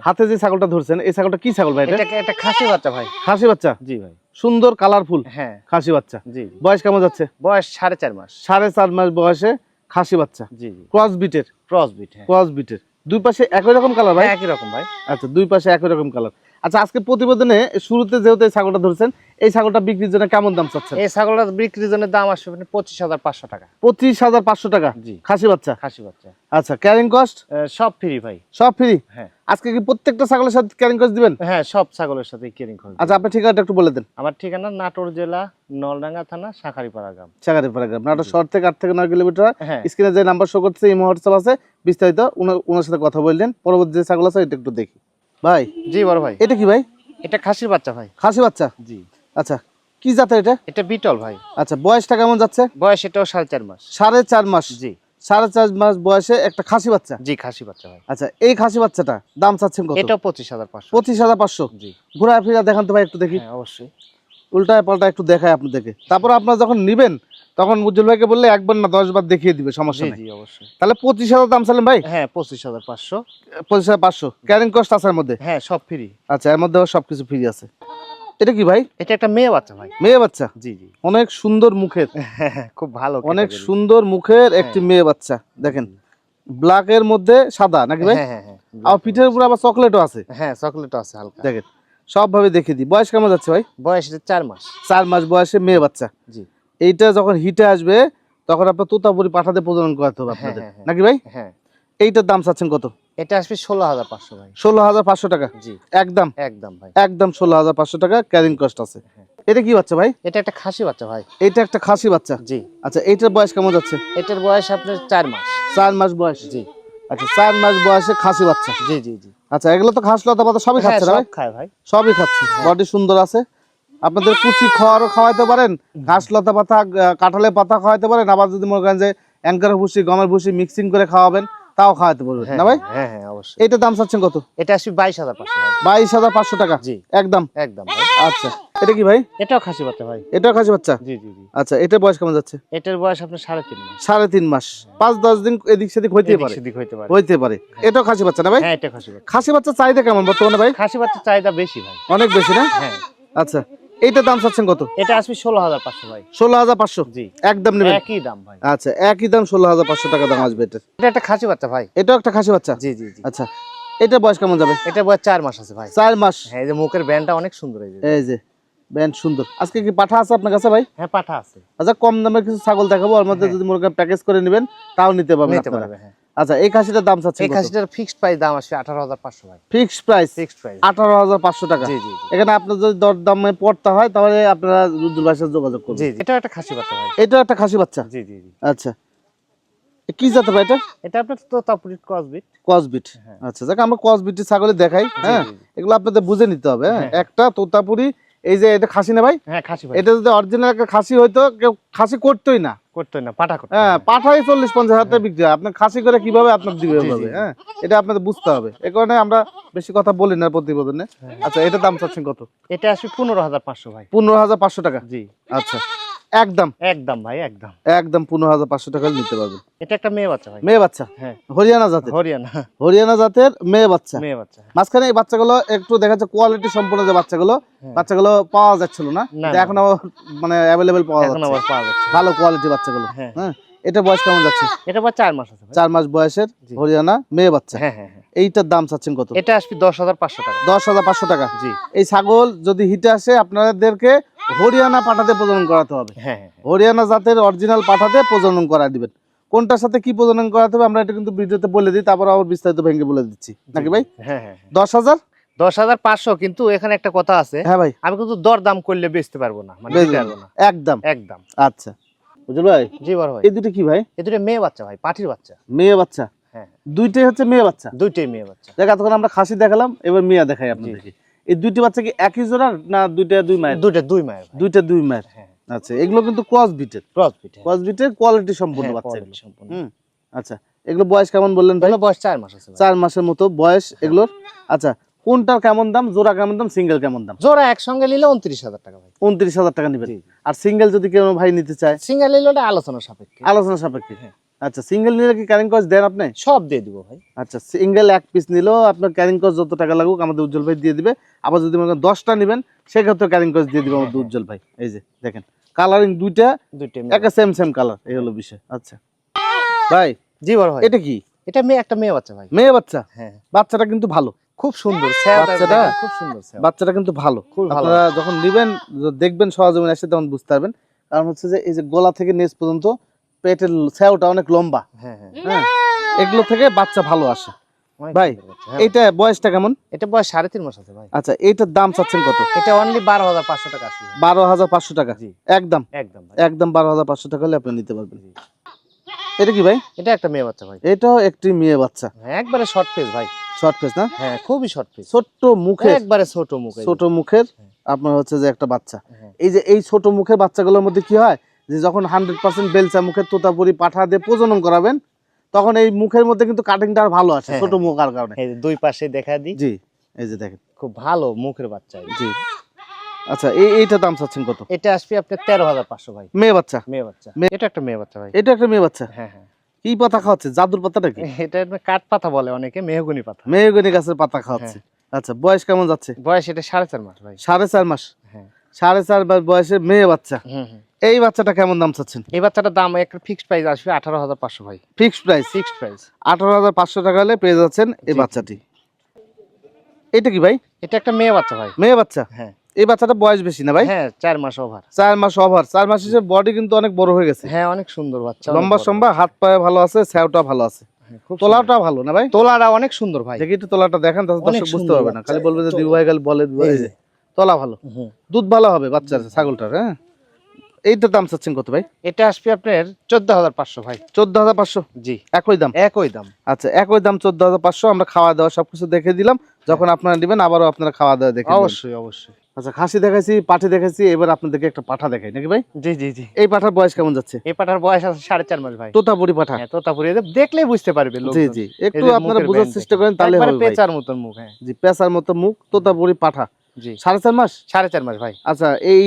হাতে যে ছাগলটা ধরছেন এই ছাগলটা কি ছাগল ভাই এটা? একটা খাসি বাচ্চা ভাই। খাসি বাচ্চা? জি ভাই। সুন্দর কালারফুল হ্যাঁ। খাসি বাচ্চা। জি বয়স কেমন যাচ্ছে? বয়স সাড়ে চার মাস। সাড়ে চার মাস বয়সে খাসি বাচ্চা। জি ক্রস বিটের ক্রস বিট হ্যাঁ। ক্রস বিটের দুই পাশে একই রকম কালার ভাই? হ্যাঁ, একই রকম ভাই। আচ্ছা দুই পাশে একই রকম কালার আচ্ছা আজকে প্রতিবেদনে শুরুতে যেহেতু এই ছাগলটা ধরছেন এই ছাগলটা বিক্রির জন্য কেমন দাম চাচ্ছেন? এই ছাগলটা বিক্রির জন্য দাম আসবে মানে পঁচিশ হাজার পাঁচশো টাকা। পঁচিশ হাজার পাঁচশো টাকা? জি। খাসি বাচ্চা? খাসি বাচ্চা। আচ্ছা ক্যারিং কস্ট? সব ফ্রি ভাই। সব ফ্রি? হ্যাঁ। আজকে কি প্রত্যেকটা ছাগলের সাথে ক্যারিং কস্ট দিবেন? হ্যাঁ সব ছাগলের সাথে কেরিং করবে আচ্ছা আপনি ঠিকানাটা একটু বলে দেন। আমার ঠিকানা নাটোর জেলা নলডাঙ্গা থানা শাখারিপাড়া গ্রাম। চাকারি প্যারাগ্রাফ নাটোর শহর থেকে আট থেকে নয় কিলোমিটার। হ্যাঁ। স্ক্রিনে যে নাম্বার শো করছে এই হোয়াটসঅ্যাপ আছে। বিস্তারিত ওনার সাথে কথা বললেন। পরবর্তী যে ছাগল আছে এটা একটু দেখি। ভাই? জি বড় ভাই। এটা কি ভাই? এটা খাসির বাচ্চা ভাই। খাসি বাচ্চা? জি। আচ্ছা কি জাতের এটা? এটা বিটল ভাই। আচ্ছা বয়সটা কেমন যাচ্ছে? বয়স এটাও সাড়ে চার মাস। সাড়ে চার মাস? জি। সাড়ে চার মাস বয়সে একটা খাসি বাচ্চা? জি খাসি বাচ্চা ভাই। আচ্ছা এই খাসি বাচ্চাটা দাম চাচ্ছেন কত? এটাও পঁচিশ হাজার পাঁচশো। পঁচিশ হাজার পাঁচশো? জি। ঘোরা ফিরা দেখান তো ভাই একটু দেখি। হ্যাঁ অবশ্যই। উল্টায় পাল্টা একটু দেখায় আপনাদেরকে। তারপর আপনারা যখন নিবেন তখন উজ্জ্বল ভাইকে বললে একবার না দশ বার দেখিয়ে দিবে সমস্যা নেই। অবশ্যই। তাহলে পঁচিশ হাজার দাম চালেন ভাই? হ্যাঁ পঁচিশ হাজার পাঁচশো। পঁচিশ হাজার পাঁচশো। ক্যারিং কস্ট আছে এর মধ্যে? হ্যাঁ সব ফ্রি আচ্ছা এর মধ্যে সবকিছু ফ্রি আছে। এটা কি ভাই? এটা একটা মেয়ে বাচ্চা ভাই। মেয়ে বাচ্চা? জি জি। অনেক সুন্দর মুখের। খুব ভালো অনেক সুন্দর মুখের একটি মেয়ে বাচ্চা দেখেন। ব্ল্যাক এর মধ্যে সাদা নাকি ভাই? হ্যাঁ হ্যাঁ হ্যাঁ। আর পিঠের উপরে আবার চকলেটও আছে। হ্যাঁ চকলেট আছে হালকা। দেখেন সব ভাবে দেখিয়ে দিই। বয়স কেমন যাচ্ছে ভাই? বয়স চার মাস। চার মাস বয়সে মেয়ে বাচ্চা। জি। এইটা যখন হিটে আসবে তখন আপনার তোতাপুরি পাঠাতে প্রজনন করাতে হবে হ্যাঁ, আপনাদের। হ্যাঁ, হ্যাঁ। নাকি ভাই? হ্যাঁ। এইটার দাম চাচ্ছেন কত? এটা আসবে ষোলো হাজার পাঁচশো ভাই। ষোলো হাজার পাঁচশো টাকা? জি। একদম? একদম ভাই। একদম ষোলো হাজার পাঁচশো টাকা ক্যারিং কস্ট আছে। এটা কি বাচ্চা ভাই? এটা একটা খাসি বাচ্চা ভাই। এটা একটা খাসি বাচ্চা? জি। আচ্ছা এইটার বয়স কেমন যাচ্ছে? এটার বয়স আপনার চার মাস। চার মাস বয়স? জি। আচ্ছা চার মাস বয়সে খাসি বাচ্চা? জি জি জি। আচ্ছা এগুলো তো ঘাস লতা পাতা সবই খাচ্ছে না খায় ভাই। সবই খাচ্ছে। বডি সুন্দর আছে? আপনাদের কুচি খাওয়ারও খাওয়াইতে পারেন ঘাস লতা পাতা কাঁঠালের পাতা খাওয়াইতে পারেন আবার যদি মনে করেন যে অ্যাঙ্কার ভুসি গমের ভুসি মিক্সিং করে খাওয়াবেন তাও খাওয়াতে পারবেন হ্যাঁ না ভাই? হ্যাঁ হ্যাঁ অবশ্যই। এইটার দাম চাচ্ছেন কত? এটা আসবে বাইশ হাজার পাঁচশো বাইশ হাজার পাঁচশো টাকা? জি। একদম? একদম আচ্ছা এটা কি ভাই? এটাও খাসি বাচ্চা ভাই। এটাও খাসি বাচ্চা জি জি জি। আচ্ছা এটার বয়স কেমন যাচ্ছে? এটার বয়স আপনার সাড়ে তিন মাস। সাড়ে তিন মাস। পাঁচ দশ দিন এদিক সেদিক হইতে পারে। সেদিক হইতে পারে। হইতে পারে। এটাও খাসি বাচ্চা না ভাই? হ্যাঁ এটা খাসি বাচ্চা খাসি বাচ্চা চাহিদা কেমন বর্তমানে ভাই? খাসি বাচ্চার চাহিদা বেশি ভাই। অনেক বেশি না? হ্যাঁ। আচ্ছা। দাম চাচ্ছেন কত? এটা আসবে ষোলো হাজার পাঁচশো ভাই। ষোলো হাজার পাঁচশো? জি। একদম নেবেন? একই দাম ভাই। আচ্ছা একই দাম ষোলো হাজার পাঁচশো টাকা দাম আসবে এটার এটা একটা খাসি বাচ্চা ভাই। এটাও একটা খাসি বাচ্চা? জি জি জি। আচ্ছা এটা বয়স কেমন যাবে? এটা বয়স চার মাস আছে ভাই। চার মাস? হ্যাঁ এই যে মুখের ব্যান্ডটা অনেক সুন্দর এই যে। এই যে ব্যান্ড সুন্দর। আজকে কি পাঠা আছে আপনার কাছে ভাই? হ্যাঁ পাঠা আছে। আচ্ছা কম দামের কিছু ছাগল দেখাবো। ওর মধ্যে হ্যাঁ। যদি মনে প্যাকেজ করে নেবেন তাও নিতে পারবেন নিতে পারবে হ্যাঁ। আচ্ছা এই খাসিটার দাম এই খাসিটার ফিক্সড প্রাইস দাম আসবে হাজার পাঁচশো ভাই। ফিক্সড প্রাইস ফিক্সড প্রাইস আঠারো হাজার পাঁচশো টাকা। জি জি। এখানে আপনার যদি দর দামে পড়তে হয় তাহলে আপনারা রুদ্র ভাইয়ের সাথে যোগাযোগ করবেন। জি এটাও একটা খাসি বাচ্চা ভাই। এটা একটা খাসি বাচ্চা? জি জি জি। আচ্ছা। কি জাতে ভাই এটা? এটা আপনার তো তাপুরির ক্রসবিট কসবিট হ্যাঁ। আচ্ছা যাক আমরা কসবিটি ছাগলে দেখাই হ্যাঁ। এগুলো আপনাদের বুঝে নিতে হবে হ্যাঁ? হ্যাঁ। একটা তোতাপুরি এই যে এটা খাসি না ভাই? হ্যাঁ খাসি ভাই। এটা যদি অরিজিনাল একটা খাসি হইতো কেউ খাসি করতোই না। করতেই না পাঠা করতে হ্যাঁ হয়। পাঠাই চল্লিশ পঞ্চাশ হাজার টাকা বিক্রি হয়। আপনার খাসি করে কীভাবে আপনার দিবে হবে? হ্যাঁ এটা আপনাদের বুঝতে হবে। এ কারণে আমরা বেশি কথা বলি না প্রতিবেদনে। হ্যাঁ। আচ্ছা এটা দাম চাচ্ছেন কত? এটা আসবে পনেরো হাজার পাঁচশো ভাই। পনেরো হাজার পাঁচশো টাকা। জি। আচ্ছা। একদম। একদম ভাই একদম। একদম পনেরো হাজার পাঁচশো টাকা নিতে পারবেন এটা একটা মেয়ে বাচ্চা ভাই। মেয়ে বাচ্চা? হ্যাঁ। হরিয়ানা জাতের? হরিয়ানা। হরিয়ানা জাতের মেয়ে বাচ্চা। মেয়ে বাচ্চা। মাঝখানে এই বাচ্চাগুলো একটু দেখা যাচ্ছে কোয়ালিটি সম্পূর্ণ যে বাচ্চাগুলো হ্যাঁ। বাচ্চাগুলো পাওয়া যাচ্ছিল না। এখন আবার মানে অ্যাভেলেবেল পাওয়া যাচ্ছে। ভালো কোয়ালিটি বাচ্চাগুলো। হ্যাঁ। হ্যাঁ এটা বয়স কেমন যাচ্ছে? এটা চার মাস আছে চার মাস বয়সের হরিয়ানা মেয়ে বাচ্চা। হ্যাঁ হ্যাঁ। এইটার দাম চাচ্ছেন কত? এটা আসবে দশ হাজার পাঁচশো টাকা। দশ হাজার পাঁচশো টাকা? জি। এই ছাগল যদি হিটে আসে আপনাদেরকে হরিয়ানা পাঠাতে প্রজনন করাতে হবে। হ্যাঁ হ্যাঁ হরিয়ানা জাতের অরিজিনাল পাঠাতে প্রজনন করা দিবেন। কোনটার সাথে কি প্রজনন করাতে হবে আমরা এটা কিন্তু ভিডিওতে বলে দিই তারপর আবার বিস্তারিত ভেঙে বলে দিচ্ছি। নাকি ভাই? হ্যাঁ হ্যাঁ হ্যাঁ। দশ হাজার? দশ হাজার পাঁচশো কিন্তু এখানে একটা কথা আছে। হ্যাঁ ভাই। আমি কিন্তু দর দাম করলে বেচতে পারব না মানে পারব না। একদম। একদম। আচ্ছা। বুঝল ভাই? জি বড় ভাই। এই দুটো কি ভাই? এই দুটো মেয়ে বাচ্চা ভাই পাঠির বাচ্চা। মেয়ে বাচ্চা? হ্যাঁ দুইটাই হচ্ছে মেয়ে বাচ্চা? দুইটাই মেয়ে বাচ্চা। দেখ এতক্ষণ আমরা খাসি দেখালাম এবার মিয়া দেখাই আপনাদেরকে। এই দুইটি বাচ্চা কি একই জোড়ার না দুইটা দুই মায়ের? দুইটা দুই মায়ের দুইটা দুই মায়ের। হ্যাঁ। আচ্ছা এগুলো কিন্তু ক্রস বিটের ক্রস বিট ক্রস বিটের কোয়ালিটি সম্পূর্ণ হ্যাঁ, বাচ্চা এগুলো। সম্পূর্ণ আচ্ছা এগুলো বয়স কেমন বললেন ভাই? বয়স চার মাস আছে ভাই। চার মাসের মতো বয়স এগুলোর। আচ্ছা কোনটার কেমন দাম? জোড়া কেমন দাম? সিঙ্গেল কেমন দাম? জোড়া একসঙ্গে নিলে উনত্রিশ হাজার টাকা ভাই। উনত্রিশ হাজার টাকা নেবেন। আর সিঙ্গেল যদি কেউ ভাই নিতে চায়? সিঙ্গেল নিলে ওটা আলোচনা সাপেক্ষে। আলোচনা সাপেক্ষে। হ্যাঁ। আচ্ছা সিঙ্গেল নিলে কি ক্যারিং কস্ট দেন আপনি? সব দিয়ে দিব ভাই। আচ্ছা সিঙ্গেল এক পিস নিলেও আপনার ক্যারিং কস্ট যত টাকা লাগুক আমাদের উজ্জ্বল ভাই দিয়ে দিবে। আবার যদি মনে করেন দশটা নেবেন সেক্ষেত্রে ক্যারিং কস্ট দিয়ে দিবে আমাদের উজ্জ্বল ভাই। এই যে দেখেন কালারিং দুইটা দুইটা একটা সেম সেম কালার এই হলো বিষয়। আচ্ছা ভাই জি বড় ভাই। এটা কি? এটা মেয়ে একটা মেয়ে বাচ্চা ভাই। মেয়ে বাচ্চা? হ্যাঁ। বাচ্চাটা কিন্তু ভালো। খুব সুন্দর বাচ্চাটা? খুব সুন্দর বাচ্চাটা কিন্তু ভালো। খুব ভালো। আপনারা যখন নিবেন দেখবেন সহজমিনে এসে তখন বুঝতে পারবেন। কারণ হচ্ছে যে এই যে গলা থেকে নেচ পর্যন্ত পেটের স্যাওটা অনেক লম্বা। হ্যাঁ হ্যাঁ। হ্যাঁ? এগুলো থেকে বাচ্চা ভালো আসে। ভাই, হ্যাঁ। এইটা বয়সটা কেমন? এটা বয়স সাড়ে তিন মাস আছে ভাই। আচ্ছা এইটার দাম চাচ্ছেন কত? এটা অনলি বারো হাজার পাঁচশো টাকা ভাই। বারো হাজার পাঁচশো টাকা? একদম? একদম একদম বারো হাজার পাঁচশো টাকা হলে আপনি নিতে পারবেন। এটা কি ভাই? এটা একটা মেয়ে বাচ্চা ভাই। এটাও একটি মেয়ে বাচ্চা। একবারে শর্ট পেজ ভাই। শর্ট ফেস না? হ্যাঁ খুবই শর্ট পেজ ছোট্ট মুখের একবারে ছোট মুখ। ছোট মুখের। আপনার হচ্ছে যে একটা বাচ্চা। এই যে এই ছোট মুখের বাচ্চাগুলোর মধ্যে কি হয়? যে যখন হান্ড্রেড পার্সেন্ট বেলচা মুখের তোতাপুরি পাঠা দিয়ে প্রজনন করাবেন তখন এই মুখের মধ্যে কিন্তু কাটিংটা আর ভালো আসে হ্যাঁ, ছোট হ্যাঁ। মুখ আর কারণে। এই যে দুই পাশে দেখা দিই। জি এই যে দেখেন। খুব ভালো মুখের বাচ্চা জি। আচ্ছা এই এইটা দাম চাচ্ছেন কত? এটা আসবে আপনার তেরো হাজার পাঁচশো ভাই। মেয়ে বাচ্চা? মেয়ে বাচ্চা। এটা একটা মেয়ে বাচ্চা ভাই। এটা একটা মেয়ে বাচ্চা? হ্যাঁ হ্যাঁ। কি পাতা খাওয়াচ্ছে জাদুর পাতাটা কি এটা কাঠ পাতা বলে অনেকে মেহগুনি পাতা। মেহগনি গাছের পাতা খাওয়াচ্ছে। আচ্ছা বয়স কেমন যাচ্ছে? বয়স এটা সাড়ে চার মাস ভাই। সাড়ে চার মাস। হ্যাঁ সাড়ে চার মাস বয়সে মেয়ে বাচ্চা। এই বাচ্চাটা কেমন দাম চাচ্ছেন? এই বাচ্চাটার দাম একটা ফিক্সড প্রাইস আসবে আঠারো হাজার পাঁচশো ভাই। ফিক্সড প্রাইস ফিক্সড প্রাইস আঠারো হাজার পাঁচশো টাকা হলে পেয়ে যাচ্ছেন এই বাচ্চাটি। এটা কি ভাই? এটা একটা মেয়ে বাচ্চা ভাই। মেয়ে বাচ্চা? হ্যাঁ। এই বাচ্চাটা বয়স বেশি না ভাই? হ্যাঁ চার মাস ওভার চার মাস ওভার চার মাস হিসেবে বডি কিন্তু অনেক বড় হয়ে গেছে। হ্যাঁ অনেক সুন্দর বাচ্চা লম্বা। সম্বা হাত পায়ে ভালো আছে স্যাওটা ভালো আছে। হ্যাঁ। তোলাটা ভালো না ভাই? তোলাটা অনেক সুন্দর ভাই। দেখি একটু তোলাটা দেখেন তাহলে দর্শক বুঝতে পারবে না। খালি বলবে যে দিবু ভাই খালি বলে ভাই। যে, তোলা ভালো। দুধ ভালো হবে বাচ্চার ছাগলটার হ্যাঁ? এইটার দাম চাচ্ছেন কত ভাই? এটা আসবে আপনার চোদ্দ হাজার পাঁচশো ভাই। চোদ্দ হাজার পাঁচশো? জি। একই দাম? একই দাম। আচ্ছা একই দাম চোদ্দ হাজার পাঁচশো আমরা খাওয়া দাওয়া সবকিছু দেখে দিলাম। যখন আপনারা নেবেন আবারও আপনারা খাওয়া দাওয়া দেখে অবশ্যই অবশ্যই। আচ্ছা খাসি দেখাইছি পাঠি দেখাইছি এবার আপনাদেরকে একটা পাঠা দেখাই নাকি ভাই? জি জি জি। এই পাঠার বয়স কেমন যাচ্ছে? এই পাঠার বয়স আছে সাড়ে চার মাস ভাই। তোতাপুরি পাঠা? হ্যাঁ তোতাপুরি। দেখলেই বুঝতে পারবে জি জি। একটু আপনারা বোঝার চেষ্টা করেন তাহলে। পেঁচার মতন মুখ হ্যাঁ। জি পেঁচার মতো মুখ তোতাপুরি পাঠা। জি। সাড়ে চার মাস? সাড়ে চার মাস ভাই। আচ্ছা এই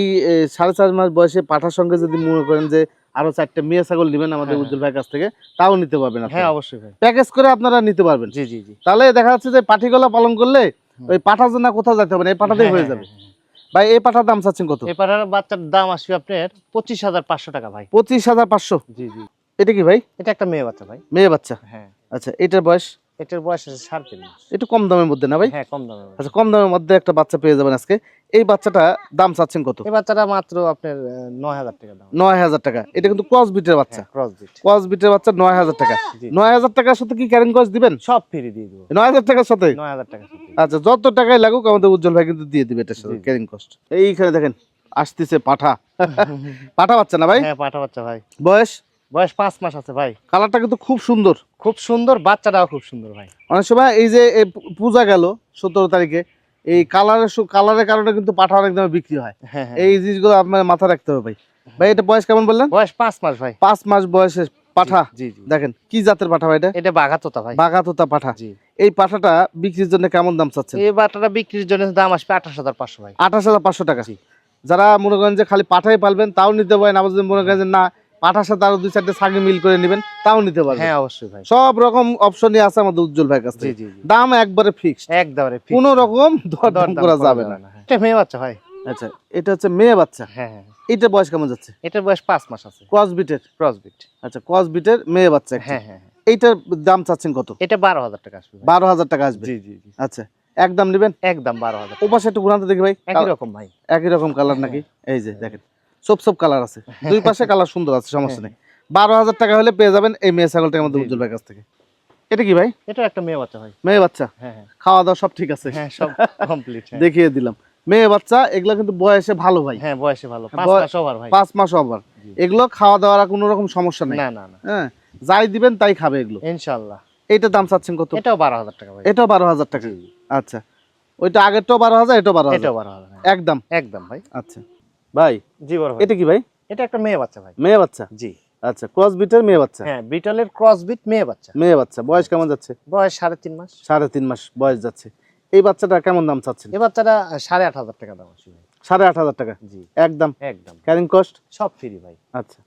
সাড়ে চার মাস বয়সে পাঠার সঙ্গে যদি মনে করেন যে আরও চারটে মেয়ে ছাগল নেবেন আমাদের হ্যাঁ, উজ্জ্বল ভাইয়ের কাছ থেকে তাও নিতে পারবেন হ্যাঁ অবশ্যই ভাই। প্যাকেজ করে আপনারা নিতে পারবেন। জি জি জি। তাহলে দেখা যাচ্ছে যে পাঠিগলা পালন করলে ওই পাঠা জন্য কোথাও যেতে হবে না এই পাঠাতেই হ্যাঁ, হয়ে হ্যাঁ, যাবে। হ্যাঁ, হ্যাঁ। ভাই এই পাঠার দাম চাচ্ছেন কত? এই পাটার বাচ্চার দাম আসবে আপনার পঁচিশ হাজার পাঁচশো টাকা ভাই। পঁচিশ হাজার পাঁচশো? জি জি। এটা কি ভাই? এটা একটা মেয়ে বাচ্চা ভাই। মেয়ে বাচ্চা? হ্যাঁ। আচ্ছা এটার বয়স? এটার বয়স আছে সাড়ে তিন মাস। একটু কম দামের মধ্যে না ভাই? হ্যাঁ কম দামে ভাই। আচ্ছা কম দামের মধ্যে একটা বাচ্চা পেয়ে যাবেন আজকে। এই বাচ্চাটা দাম চাচ্ছেন কত? এই বাচ্চাটা মাত্র আপনার নয় হাজার টাকা দাম। নয় হাজার টাকা। এটা কিন্তু ক্রস বিটের বাচ্চা। ক্রস বিট ক্রস বিটের বাচ্চা নয় হাজার টাকা। নয় হাজার টাকার সাথে কি ক্যারিং কস্ট দিবেন? সব ফ্রি দিয়ে দেবো। নয় হাজার টাকার সাথে? নয় হাজার টাকা সাথে। আচ্ছা যত টাকাই লাগুক আমাদের উজ্জ্বল ভাই কিন্তু দিয়ে দিবে এটার সাথে ক্যারিং কস্ট এইখানে দেখেন আসতেছে পাঠা। পাঠা বাচ্চা না ভাই? হ্যাঁ পাঠা বাচ্চা ভাই। বয়স? বয়স পাঁচ মাস আছে ভাই। কালারটা কিন্তু খুব সুন্দর। খুব সুন্দর বাচ্চাটাও খুব সুন্দর ভাই। অনেক সময় এই যে পূজা গেল সতেরো তারিখে এই কালারের কালারের কারণে কিন্তু পাঠা অনেক দামে বিক্রি হয়। হ্যাঁ হ্যাঁ এই জিনিসগুলো আপনার মাথায় রাখতে হবে ভাই। ভাই এটা বয়স কেমন বললেন? বয়স পাঁচ মাস ভাই। পাঁচ মাস বয়সে পাঠা। জি জি দেখেন কি জাতের পাঠা ভাই এটা? এটা বাঘা তোতা ভাই। বাঘা তোতা পাঠা। জি। এই পাঠাটা বিক্রির জন্য কেমন দাম চাচ্ছেন? এই পাঠাটা বিক্রির জন্য দাম আসবে আঠাশ হাজার পাঁচশো ভাই। আঠাশ হাজার পাঁচশো টাকা। যারা মনে করেন যে খালি পাঠাই পালবেন তাও নিতে পারেন। আবার যদি মনে করেন যে না পাঠার সাথে আরও দুই চারটে ছাগি মিল করে নেবেন তাও নিতে পারবেন। হ্যাঁ অবশ্যই ভাই। সব রকম অপশনই আছে আমাদের উজ্জ্বল ভাইয়ের কাছ জি জি দাম একবারে ফিক্সড একবারে। কোনো রকম দরদাম করা যাবে না। হ্যাঁ। এটা মেয়ে বাচ্চা ভাই। আচ্ছা এটা হচ্ছে মেয়ে বাচ্চা? হ্যাঁ হ্যাঁ। এটা বয়স কেমন যাচ্ছে? এটার বয়স পাঁচ মাস আছে। আচ্ছা মেয়ে বাচ্চা হ্যাঁ হ্যাঁ হ্যাঁ। এইটার দাম চাচ্ছেন কত? এটা বারো হাজার টাকা আসবে ভাই। বারো হাজার টাকা আসবে? জি জি আচ্ছা একদম নেবেন? একদম বারো হাজার ও পাশে একটু ঘুরাতে দেখি ভাই। একই রকম ভাই। একই রকম কালার নাকি? এই যে দেখেন। সব সব কালার আছে। দুই পাশে কালার সুন্দর আছে সমস্যা নেই। বারো হাজার টাকা হলে পেয়ে যাবেন এই মেয়ে ছাগলটা আমাদের উজ্জ্বল ভাইয়ের কাছ থেকে। এটা কি ভাই? এটা একটা মেয়ে বাচ্চা ভাই মেয়ে বাচ্চা? হ্যাঁ হ্যাঁ। খাওয়া দাওয়া সব ঠিক আছে। হ্যাঁ সব কমপ্লিট দেখিয়ে দিলাম। মেয়ে বাচ্চা এগুলো কিন্তু বয়সে ভালো ভাই। হ্যাঁ বয়সে ভালো। পাঁচ মাস ওভার ভাই। পাঁচ মাস ওভার এগুলো খাওয়া দাওয়ার কোনো রকম সমস্যা নেই। না না না। হ্যাঁ যাই দিবেন তাই খাবে এগুলো। ইনশাল্লাহ এইটার দাম চাচ্ছেন কত? এটাও বারো হাজার টাকা ভাই। এটাও বারো হাজার টাকা। আচ্ছা। ওইটা আগেরটাও বারো হাজার এটাও বারো হাজার। এটাও বারো হাজার হ্যাঁ। একদম। একদম ভাই। আচ্ছা। ভাই? জি বড় ভাই। এটা কি ভাই? এটা একটা মেয়ে বাচ্চা ভাই। মেয়ে বাচ্চা? জি। আচ্ছা ক্রস বিটের মেয়ে বাচ্চা? হ্যাঁ বিটালের ক্রস বিট মেয়ে বাচ্চা। মেয়ে বাচ্চা বয়স কেমন যাচ্ছে? বয়স সাড়ে তিন মাস। সাড়ে তিন মাস বয়স যাচ্ছে। এই বাচ্চাটা কেমন দাম চাচ্ছেন? এই বাচ্চাটা সাড়ে আট হাজার টাকা দাম আছে ভাই। সাড়ে আট হাজার টাকা? জি। একদম? একদম। ক্যারিং কস্ট সব ফ্রি ভাই। আচ্ছা।